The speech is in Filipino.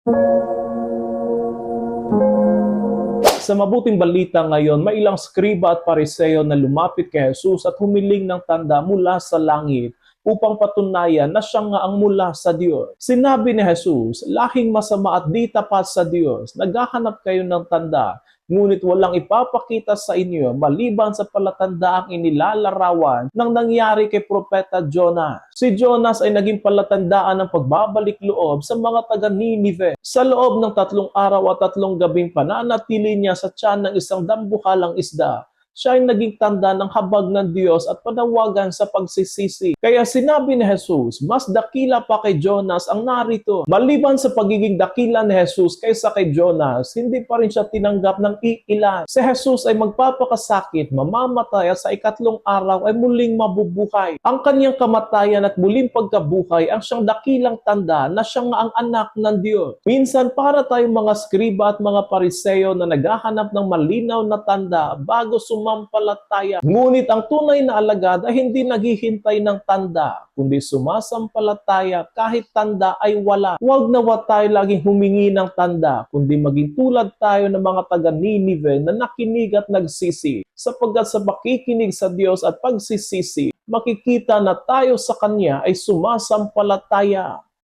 Sa mabuting balita ngayon, may ilang skriba at pariseo na lumapit kay Jesus at humiling ng tanda mula sa langit upang patunayan na siya nga ang mula sa Diyos. Sinabi ni Jesus, lahing masama at di tapat sa Diyos, naghahanap kayo ng tanda, ngunit walang ipapakita sa inyo maliban sa palatandaang inilalarawan ng nangyari kay Propeta Jonas. Si Jonas ay naging palatandaan ng pagbabalik loob sa mga taga Ninive. Sa loob ng tatlong araw at tatlong gabing pananatili niya sa tiyan ng isang dambuhalang isda, siya ay naging tanda ng habag ng Diyos at panawagan sa pagsisisi. Kaya sinabi ni Jesus, mas dakila pa kay Jonas ang narito. Maliban sa pagiging dakila ni Jesus kaysa kay Jonas, hindi pa rin siya tinanggap ng iilan. Si Jesus ay magpapakasakit, mamamatay at sa ikatlong araw ay muling mabubuhay. Ang kanyang kamatayan at muling pagkabuhay ang siyang dakilang tanda na siya nga ang anak ng Diyos. Minsan para tayong mga skriba at mga pariseo na naghahanap ng malinaw na tanda bago sumampalataya. Ngunit ang tunay na alagad ay hindi naghihintay ng tanda, kundi sumasampalataya kahit tanda ay wala. Huwag nawa tayo laging humingi ng tanda, kundi maging tulad tayo ng mga taga Ninive na nakinig at nagsisi. Sapagkat sa pakikinig sa Diyos at pagsisisi, makikita na tayo sa Kanya ay sumasampalataya.